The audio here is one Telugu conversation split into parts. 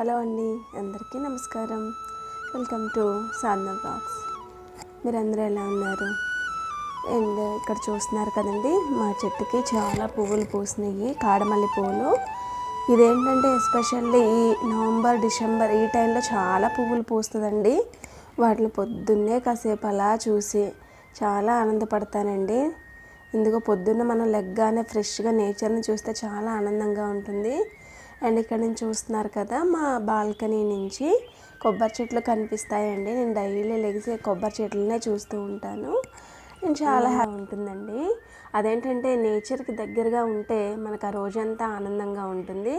హలో అండి అందరికీ నమస్కారం. Welcome to Sadhana blogs. మీరందరూ ఎలా ఉన్నారు? అండ్ ఇక్కడ చూస్తున్నారు కదండి మా చెట్టుకి చాలా పువ్వులు పూసినాయి కాడమల్లి పువ్వులు. ఇదేంటంటే ఎస్పెషల్లీ ఈ నవంబర్ డిసెంబర్ ఈ టైంలో చాలా పువ్వులు పూస్తుందండి. వాటిని పొద్దున్నే కాసేపు అలా చూసి చాలా ఆనందపడతానండి. ఎందుకో పొద్దున్న మనం లెగ్గానే ఫ్రెష్గా నేచర్ని చూస్తే చాలా ఆనందంగా ఉంటుంది. అండ్ ఇక్కడ నుంచి చూస్తున్నారు కదా మా బాల్కనీ నుంచి కొబ్బరి చెట్లు కనిపిస్తాయండి. నేను డైలీ లెగిసి కొబ్బరి చెట్లనే చూస్తూ ఉంటాను. నేను చాలా హ్యాపీ ఉంటుందండి. అదేంటంటే నేచర్కి దగ్గరగా ఉంటే మనకు ఆ రోజంతా ఆనందంగా ఉంటుంది.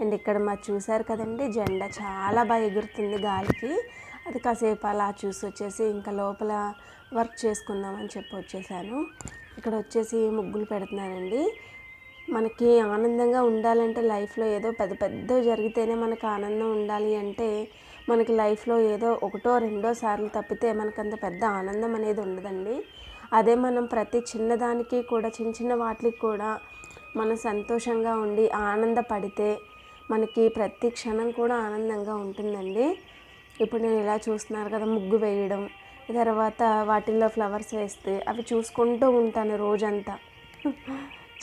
అండ్ ఇక్కడ మా చూసారు కదండి జెండా చాలా బాగా ఎగురుతుంది గాలికి. అది కాసేపు అలా చూసి వచ్చేసి ఇంకా లోపల వర్క్ చేసుకుందామని చెప్పి వచ్చేసాను. ఇక్కడ వచ్చేసి ముగ్గులు పెడుతున్నానండి మనకి ఆనందంగా ఉండాలంటే లైఫ్లో ఏదో పెద్ద పెద్దవి జరిగితేనే మనకు ఆనందం ఉండాలి అంటే మనకి లైఫ్లో ఏదో ఒకటో రెండో సార్లు తప్పితే మనకు అంత పెద్ద ఆనందం అనేది ఉండదండి. అదే మనం ప్రతి చిన్నదానికి కూడా చిన్న చిన్న వాటికి కూడా మనం సంతోషంగా ఉండి ఆనందపడితే మనకి ప్రతి క్షణం కూడా ఆనందంగా ఉంటుందండి. ఇప్పుడు నేను ఇలా చూస్తున్నారు కదా ముగ్గు వేయడం తర్వాత వాటిల్లో ఫ్లవర్స్ వేస్తే అవి చూసుకుంటూ ఉంటాను రోజంతా.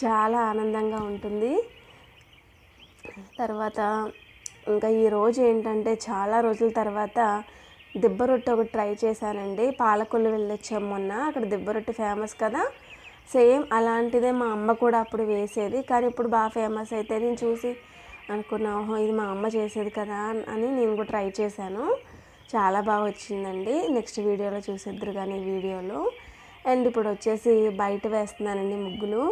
చాలా ఆనందంగా ఉంటుంది. తర్వాత ఇంకా ఈరోజు ఏంటంటే చాలా రోజుల తర్వాత దిబ్బ రొట్టె ఒకటి ట్రై చేశానండి. పాలకొల్లు వెళ్ళొచ్చాం మొన్న. అక్కడ దిబ్బ రొట్టె ఫేమస్ కదా. సేమ్ అలాంటిదే మా అమ్మ కూడా అప్పుడు వేసేది. కానీ ఇప్పుడు బాగా ఫేమస్ అయితే నేను చూసి అనుకున్నా ఓహో ఇది మా అమ్మ చేసేది కదా అని నేను కూడా ట్రై చేశాను. చాలా బాగా వచ్చిందండి. నెక్స్ట్ వీడియోలో చూసిద్దరు కానీ వీడియోలో. అండ్ ఇప్పుడు వచ్చేసి బయట వేస్తున్నానండి ముగ్గులు.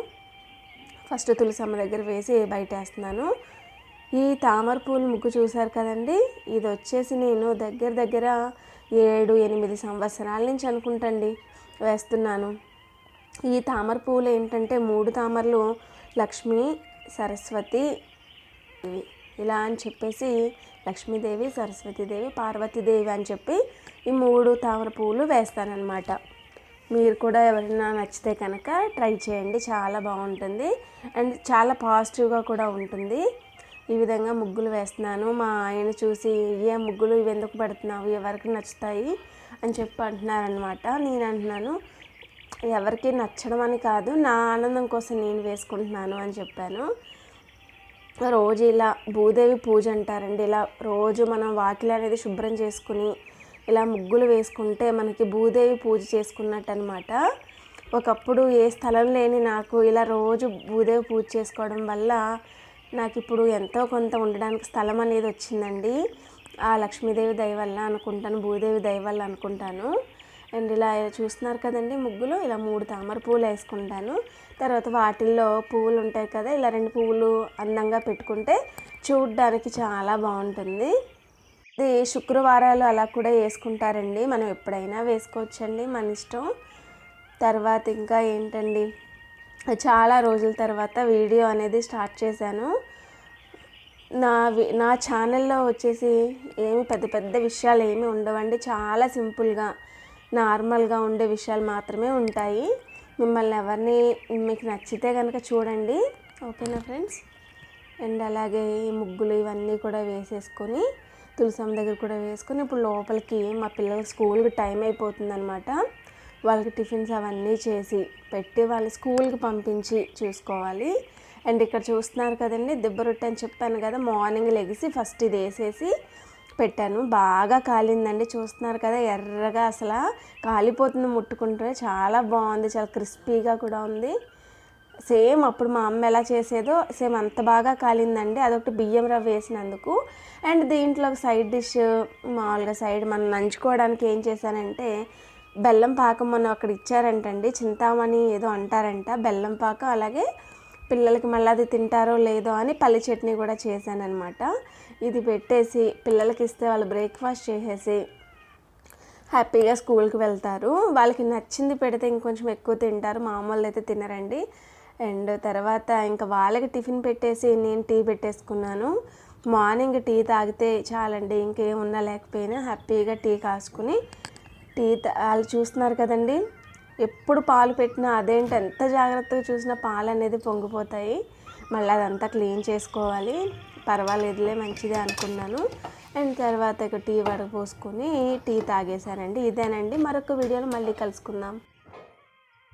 ఫస్ట్ తులసమ్మ దగ్గర వేసి బయట వేస్తున్నాను ఈ తామర పూలు ముగ్గు చూశారు కదండి? ఇది వచ్చేసి నేను దగ్గర దగ్గర ఏడు ఎనిమిది సంవత్సరాల నుంచి అనుకుంటండి వేస్తున్నాను. ఈ తామర పువ్వులు ఏంటంటే మూడు తామరలు లక్ష్మి సరస్వతి ఇలా అని చెప్పేసి లక్ష్మీదేవి సరస్వతీదేవి పార్వతీదేవి అని చెప్పి ఈ మూడు తామర పువ్వులు వేస్తానన్నమాట. మీరు కూడా ఎవరైనా నచ్చితే కనుక ట్రై చేయండి. చాలా బాగుంటుంది. అండ్ చాలా పాజిటివ్గా కూడా ఉంటుంది. ఈ విధంగా ముగ్గులు వేస్తున్నాను. మా ఆయన చూసి ఏ ముగ్గులు ఇవి ఎందుకు పెడుతున్నావు? ఎవరికి నచ్చుతాయి? అని చెప్పి అంటున్నారనమాట నేను అంటున్నాను ఎవరికి నచ్చడం అని కాదు నా ఆనందం కోసం నేను వేసుకుంటున్నాను అని చెప్పాను. రోజు ఇలా భూదేవి పూజ అంటారండి. ఇలా రోజు మనం వాకిలి అనేది శుభ్రం చేసుకుని ఇలా ముగ్గులు వేసుకుంటే మనకి భూదేవి పూజ చేసుకున్నట్టు అనమాట ఒకప్పుడు ఏ స్థలం లేని నాకు ఇలా రోజు భూదేవి పూజ చేసుకోవడం వల్ల నాకు ఇప్పుడు ఎంతో కొంత ఉండడానికి స్థలం అనేది వచ్చిందండి. ఆ లక్ష్మీదేవి దయ వల్ల అనుకుంటాను భూదేవి దయ వల్ల అనుకుంటాను. అండ్ ఇలా చూస్తున్నారు కదండి ముగ్గులు ఇలా మూడు తామర పువ్వులు వేసుకుంటాను. తర్వాత వాటిల్లో పువ్వులు ఉంటాయి కదా ఇలా రెండు పువ్వులు అందంగా పెట్టుకుంటే చూడడానికి చాలా బాగుంటుంది. ఇది శుక్రవారాలు అలా కూడా వేసుకుంటారండి. మనం ఎప్పుడైనా వేసుకోవచ్చండి మన ఇష్టం. తర్వాత ఇంకా ఏంటండి? చాలా రోజుల తర్వాత వీడియో అనేది స్టార్ట్ చేశాను. నా వి- నా ఛానల్లో వచ్చేసి ఏమి పెద్ద పెద్ద విషయాలు ఏమి ఉండవండి. చాలా సింపుల్గా నార్మల్గా ఉండే విషయాలు మాత్రమే ఉంటాయి. మిమ్మల్ని ఎవరిని మీకు నచ్చితే కనుక చూడండి. ఓకేనా ఫ్రెండ్స్? అండ్ అలాగే ఈ ముగ్గులు ఇవన్నీ కూడా వేసేసుకొని తులసమ్మ దగ్గర కూడా వేసుకొని ఇప్పుడు లోపలికి మా పిల్లల స్కూల్కి టైం అయిపోతుంది అనమాట వాళ్ళకి టిఫిన్స్ అవన్నీ చేసి పెట్టి వాళ్ళ స్కూల్కి పంపించి చూసుకోవాలి. అండ్ ఇక్కడ చూస్తున్నారు కదండి దిబ్బ రొట్టె అని చెప్పాను కదా మార్నింగ్ లెగిసి ఫస్ట్ ఇది వేసేసి పెట్టాను. బాగా కాలిందండి చూస్తున్నారు కదా ఎర్రగా అసలు కాలిపోతుంది ముట్టుకుంటే చాలా బాగుంది చాలా క్రిస్పీగా కూడా ఉంది. సేమ్ అప్పుడు మా అమ్మ ఎలా చేసేదో సేమ్ అంత బాగా కాలిందండి. అదొకటి బియ్యం రవ్వ వేసినందుకు. అండ్ దీంట్లో సైడ్ డిష్ మామూలుగా సైడ్ మనం నంచుకోవడానికి ఏం చేశానంటే బెల్లం పాకం మనం అక్కడ ఇచ్చారంటండి చింతామణి ఏదో అంటారంట బెల్లం పాకం అలాగే పిల్లలకి మళ్ళీ అది తింటారో లేదో అని పల్లి చట్నీ కూడా చేశానన్నమాట. ఇది పెట్టేసి పిల్లలకి ఇస్తే వాళ్ళు బ్రేక్ఫాస్ట్ చేసేసి హ్యాపీగా స్కూల్కి వెళ్తారు. వాళ్ళకి నచ్చింది పెడితే ఇంకొంచెం ఎక్కువ తింటారు. మామూలు అయితే తినరండి. అండ్ తర్వాత ఇంకా వాళ్ళకి టిఫిన్ పెట్టేసి నేను టీ పెట్టేసుకున్నాను. మార్నింగ్ టీ తాగితే చాలండి ఇంకేం ఉన్నా లేకపోయినా హ్యాపీగా టీ కాసుకుని టీ తా- వాళ్ళు చూస్తున్నారు కదండి. ఎప్పుడు పాలు పెట్టినా అదేంటి ఎంత జాగ్రత్తగా చూసినా పాలు అనేది పొంగిపోతాయి. మళ్ళీ అదంతా క్లీన్ చేసుకోవాలి. పర్వాలేదులే మంచిదే అనుకున్నాను. అండ్ తర్వాత ఇక టీ వడ పోసుకొని టీ తాగేశానండి. ఇదేనండి. మరొక వీడియోలో మళ్ళీ కలుసుకుందాం.